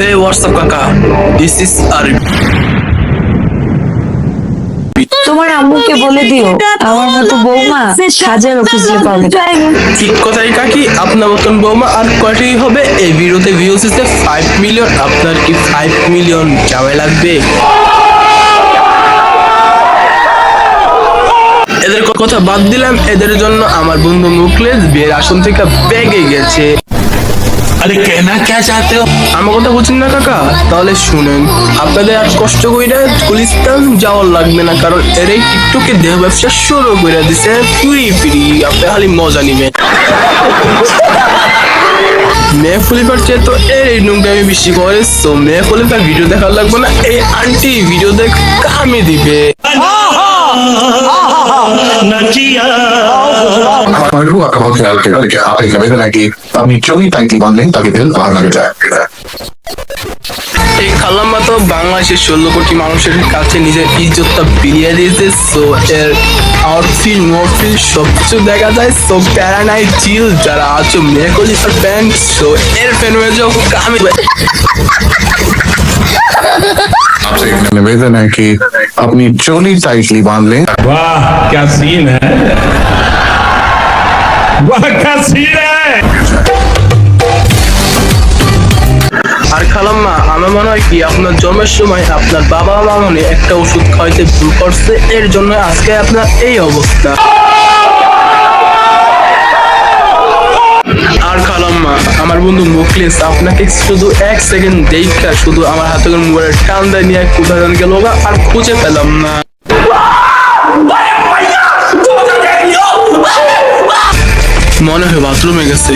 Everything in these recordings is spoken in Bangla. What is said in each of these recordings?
Hey, what's up, Kaka? This is Arif. তোমার আম্মুকে বলে দিও আমার মতো বৌমা হাজারো খুঁজলে পাবে। ঠিক কথাই কাকি। আপনার মতন বৌমা আর কয়টি হবে? এই ভিডিওতে ভিউজ এসে ফাইভ মিলিয়ন আপনার কি ফাইভ মিলিয়ন যাওয়াই লাগবে? এদের কথা বাদ দিলাম। এদের জন্য আমার বন্ধু মুখলেস বিয়ের আসন থেকে বেগে গেছে। আরে কেন কে চাতে আমার কথা বলছেন না কাকা? তাহলে শুনেন আপনাদের আর কষ্ট কইরা গুলিস্তান যাওয়ার লাগবে না কারণ এর এই টিকটকে দেহ ব্যবসা শুরু করে দিছে ফ্রি ফ্রি আপনি খালি মজা নিবেন। মেয়ে ফলিফার চেয়ে তো এর এই নোংরা আমি বেশি করে সো মেয়ে ফুলিবার ভিডিও দেখার লাগবে না এই আন্টি ভিডিও দেখ কামে দিবে। Malu acabó de alterar que a la vez aquí a mi choli tanki bonding তাকে দিল ভালো লাগে যায় এই খালাম্মা তো বাংলাদেশের ষোলো কোটি মানুষের কাছে নিজের ইজ্জতটা বিলিয়ে দিয়েছে সো এর আউটফিল নোটফিল সব কিছু দেখা যায় সো প্যারানাই চিল যারা আছো মেকলিফার ফ্যান সো এর ফ্যান হয়ে যাও কামে आपसे एक निवेदन है कि अपनी चोली टाइटली बांध लें वाह क्या सीन है वाह क्या सीन है আর খালাম্মা, আমার মনে হয় কি, আপনার জন্মের সময় আপনার বাবা একটা ওষুধ ভুল করছে, এর জন্য আজকে আপনার এই অবস্থা। আর খালাম্মা, আমার বন্ধু মুখলিস, আপনাকে শুধু এক সেকেন্ড দেখা শুধু আমার হাতে মোবাইলের টান দেয় নিয়ে কোথায় গেল আর খুঁজে পেলাম না। মনে হয় বাথরুমে গেছে।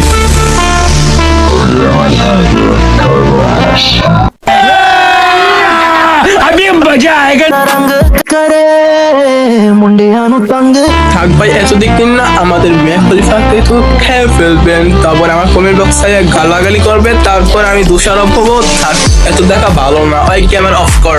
থাক ভাই এতদিক দিন না আমাদের মেয়ে খলিফাকে তো খেয়ে ফেলবেন। তারপর আমার কমেন্ট বক্সে গালাগালি করবেন তারপর আমি দোষারোপ হব। থাক এত দেখা ভালো না। ওই ক্যামেরা অফ কর।